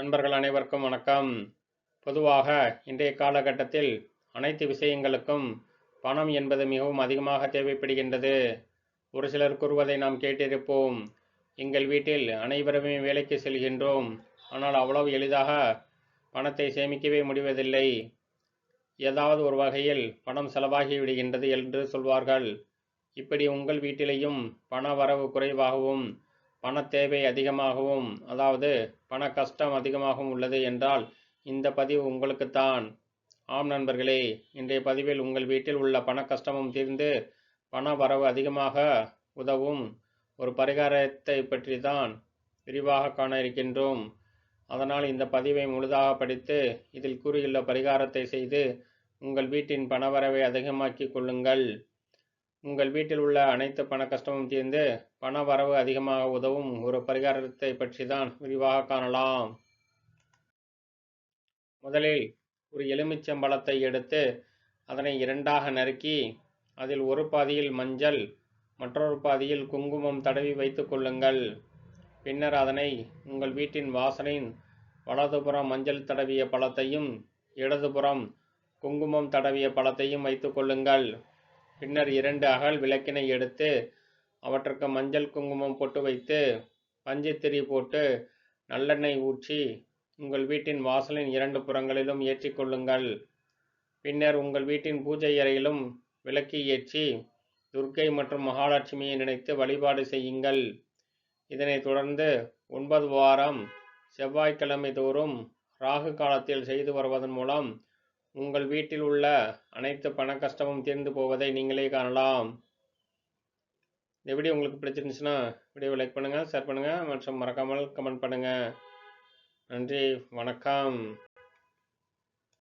நண்பர்கள் அனைவருக்கும் வணக்கம். பொதுவாக இன்றைய காலகட்டத்தில் அனைத்து விஷயங்களுக்கும் பணம் என்பது மிகவும் அதிகமாக தேவைப்படுகின்றது. ஒரு சிலர் கூறுவதை நாம் கேட்டிருப்போம். எங்கள் வீட்டில் அனைவருமே வேலைக்கு செல்கின்றோம். ஆனால் அவ்வளவு எளிதாக பணத்தை சேமிக்கவே முடிவதில்லை. ஏதாவது ஒரு வகையில் பணம் செலவாகி விடுகின்றது என்று சொல்வார்கள். இப்படி உங்கள் வீட்டிலேயும் பண வரவு குறைவாகவும் பண தேவை அதிகமாகவும் அதாவது பண கஷ்டம் அதிகமாகவும் உள்ளது என்றால் இந்த பதிவு உங்களுக்குத்தான். ஆம் நண்பர்களே இன்றைய பதிவில் உங்கள் வீட்டில் உள்ள பண கஷ்டமும் தீர்ந்து பண வரவு அதிகமாக உதவும் ஒரு பரிகாரத்தை பற்றி தான் விரிவாக காண இருக்கின்றோம். அதனால் இந்த பதிவை முழுதாக படித்து இதில் கூறியுள்ள பரிகாரத்தை செய்து உங்கள் வீட்டின் பணவரவை அதிகமாக்கி கொள்ளுங்கள். உங்கள் வீட்டில் உள்ள அனைத்து பண கஷ்டமும் தீர்ந்து பண வரவு அதிகமாக உதவும் ஒரு பரிகாரத்தை பற்றி தான் விரிவாக காணலாம். முதலில் ஒரு எலுமிச்சம்பழத்தை எடுத்து அதனை இரண்டாக நறுக்கி அதில் ஒரு பாதியில் மஞ்சள் மற்றொரு பாதியில் குங்குமம் தடவி வைத்து கொள்ளுங்கள். பின்னர் அதனை உங்கள் வீட்டின் வாசலின் வலதுபுறம் மஞ்சள் தடவிய பழத்தையும் இடதுபுறம் குங்குமம் தடவிய பழத்தையும் வைத்து கொள்ளுங்கள். பின்னர் இரண்டு அகல் விளக்கினை எடுத்து அவற்றுக்கு மஞ்சள் குங்குமம் போட்டு வைத்து பஞ்சத்திரி போட்டு நல்லெண்ணெய் ஊற்றி உங்கள் வீட்டின் வாசலின் இரண்டு புறங்களிலும் ஏற்றிக்கொள்ளுங்கள் பின்னர் உங்கள் வீட்டின் பூஜை அறையிலும் விளக்கி ஏற்றி துர்க்கை மற்றும் மகாலட்சுமியை நினைத்து வழிபாடு செய்யுங்கள். இதனைத் தொடர்ந்து ஒன்பது வாரம் செவ்வாய்க்கிழமை தோறும் ராகு காலத்தில் செய்து வருவதன் மூலம் உங்கள் வீட்டில் உள்ள அனைத்து பண கஷ்டமும் தீர்ந்து போவதை நீங்களே காணலாம். இந்த வீடியோ உங்களுக்கு பிடிச்சிருந்துச்சுன்னா வீடியோவை லைக் பண்ணுங்கள் ஷேர் பண்ணுங்கள் மற்றும் மறக்காமல் கமெண்ட் பண்ணுங்கள் நன்றி வணக்கம்.